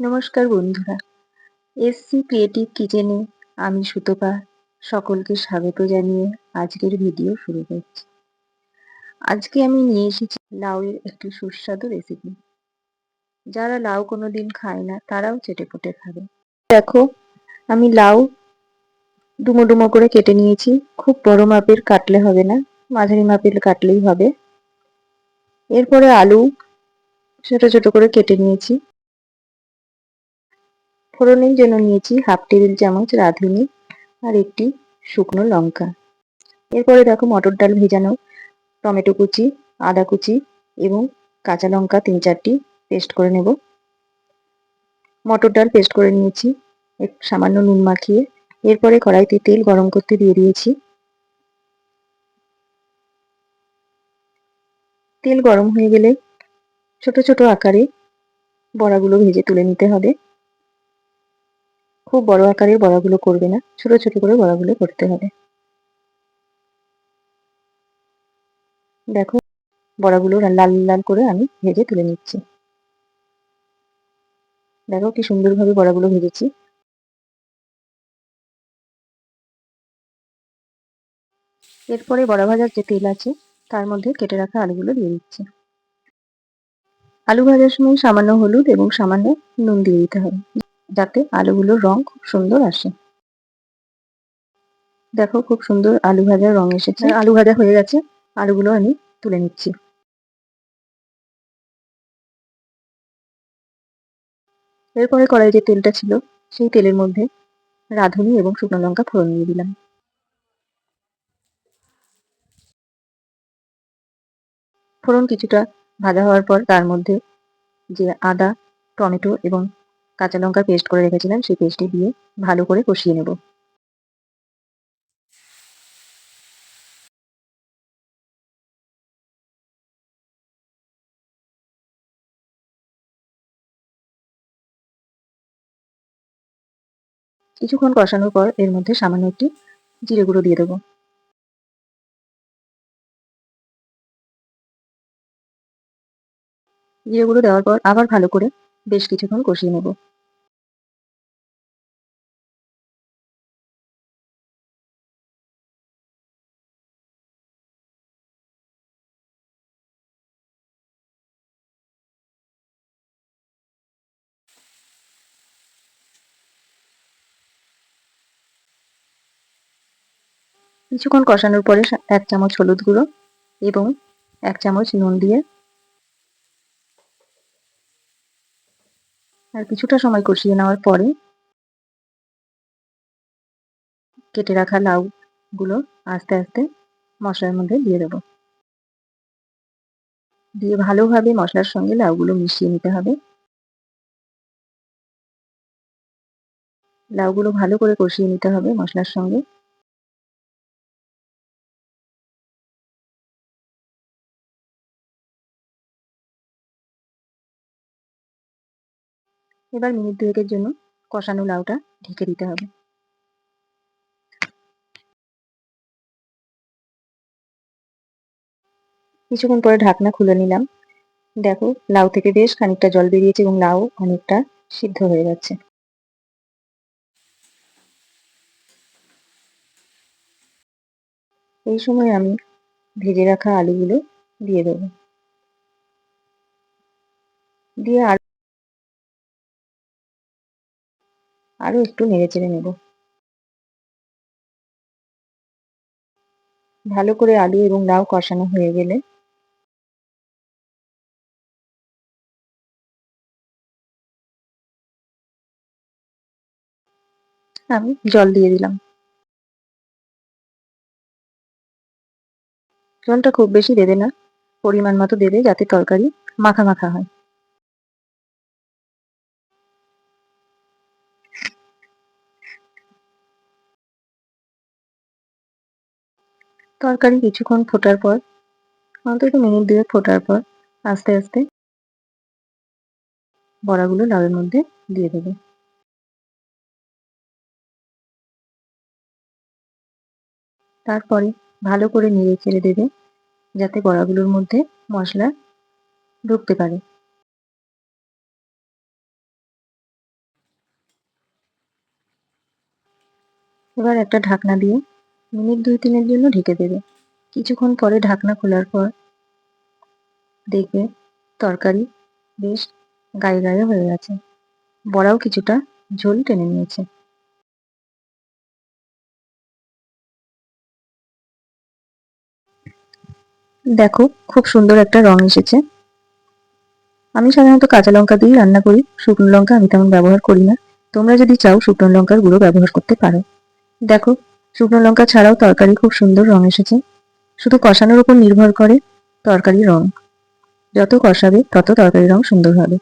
নমস্কার বন্ধুরা। SC creative কিচেনে আমি সুতপা, সকলকে স্বাগত জানিয়ে আজকের ভিডিও শুরু করছি। আজকে আমি নিয়ে এসেছি লাউয়ের একটি সুস্বাদু রেসিপি যারা লাউ কোনো দিন খায় না, তারাও চেটে পুটে খাবে। দেখো, আমি লাউ ডুমো ডুমো করে কেটে নিয়েছি। খুব বড় মাপের কাটলে হবে না, মাঝারি মাপের কাটলেই হবে। এরপরে আলু ছোট ছোট করে কেটে নিয়েছি। ফোড়নের জন্য নিয়েছি হাফ টেবিল চামচ রাঁধুনি আর একটি শুকনো লঙ্কা। এরপরে দেখো মটর ডাল ভেজানো, টমেটো কুচি, আদা কুচি এবং কাঁচা লঙ্কা তিন চারটি পেস্ট করে নেব। মটর ডাল পেস্ট করে নিয়েছি এক সামান্য নুন মাখিয়ে। এরপরে কড়াইতে তেল গরম করতে দিয়ে দিয়েছি। তেল গরম হয়ে গেলে ছোট ছোট আকারে বড়াগুলো ভেজে তুলে নিতে হবে। খুব বড় আকারের বড়াগুলো করবে না। ছোট ছোট করে বড়াগুলো করতে হবে। দেখো, বড়াগুলো লাল লাল করে আমি ভেজে তুলে নিচ্ছি। দেখো কি সুন্দরভাবে বড়াগুলো ভেজেছি। এরপরে বড়া ভাজার যে তেল আছে, তার মধ্যে কেটে রাখা আলুগুলো দিয়ে দিচ্ছি। আলু ভাজার সময় সামান্য হলুদ এবং সামান্য নুন দিয়ে দিতে হবে। যাতে আলুগুলোর রং খুব সুন্দর আসে। দেখো খুব সুন্দর আলু ভাজার রং এসেছে। আলু ভাজা হয়ে গেছে। আলুগুলো আমি তুলে নিচ্ছি। এরপরে কড়াই যে তেলটা ছিল, সেই তেলের মধ্যে রাঁধুনি এবং শুকনো লঙ্কা ফোড়ন দিয়ে দিলাম। ফোড়ন কিছুটা ভাজা হওয়ার পর তার মধ্যে যে আদা, টমেটো এবং কাঁচা লঙ্কার পেস্ট করে রেখেছিলাম, সেই পেস্টটি দিয়ে ভালো করে কষিয়ে নেব। কিছুক্ষণ কষানোর পর এর মধ্যে সামান্য একটি জিরে গুঁড়ো দিয়ে দেবো। জিরে গুঁড়ো দেওয়ার পর আবার ভালো করে বেশ কিছুক্ষণ কষিয়ে নেব। কিছুক্ষণ কষানোর পরে এক চামচ হলুদ গুঁড়ো এবং এক চামচ নুন দিয়ে আর কিছুটা সময় কষিয়ে নেওয়ার পরে কেটে রাখা লাউ গুলো আস্তে আস্তে মশলার মধ্যে দিয়ে দেবো। দিয়ে ভালোভাবে মশলার সঙ্গে লাউগুলো মিশিয়ে নিতে হবে। লাউগুলো ভালো করে কষিয়ে নিতে হবে মশলার সঙ্গে। এবার মিনিট দুয়েকের জন্য কষানো লাউটা ঢেকে দিতে হবে। কিছুক্ষণ পরে ঢাকনা খুলে নিলাম। দেখো, লাউ থেকে বেশ খানিকটা জল বেরিয়েছে এবং লাউ অনেকটা সিদ্ধ হয়ে যাচ্ছে। এই সময় আমি ভেজে রাখা আলুগুলো দিয়ে দেব। দিয়ে আর আরও একটু নেড়ে চেড়ে নেব। ভালো করে আলু এবং লাউ কষানো হয়ে গেলে আমি জল দিয়ে দিলাম। জলটা খুব বেশি দেবে না, পরিমাণ মতো দেবে যাতে তরকারি মাখা মাখা হয়। তরকারি কিছুক্ষণ ফোটার পর, অন্তত মিনিট দিয়ে ফোটার পর, আস্তে আস্তে বড়াগুলো লালের মধ্যে দিয়ে দেবে। তারপরে ভালো করে নেড়ে চেড়ে দেবে, যাতে বড়াগুলোর মধ্যে মশলা ঢুকতে পারে। এবার একটা ঢাকনা দিয়ে মিনিট দুই তিনের জন্য ঢেকে দেবে। কিছুক্ষণ পরে ঢাকনা খোলার পর দেখবে তরকারি বেশ গায়ে গায়ে হয়ে গেছে। বড়াও কিছুটা ঝোল টেনে নিয়েছে। দেখো, খুব সুন্দর একটা রং এসেছে। আমি সাধারণত কাঁচা লঙ্কা দিয়েই রান্না করি। শুকনো লঙ্কা আমি তেমন ব্যবহার করি না। তোমরা যদি চাও শুকনো লঙ্কার গুঁড়ো ব্যবহার করতে পারো। দেখো শুকনো লঙ্কা ছাড়াও তরকারি খুব সুন্দর রং এসেছে। শুধু কষানোর উপর নির্ভর করে তরকারির রং। যত কষাবে, তত তরকারির রং সুন্দর হবে।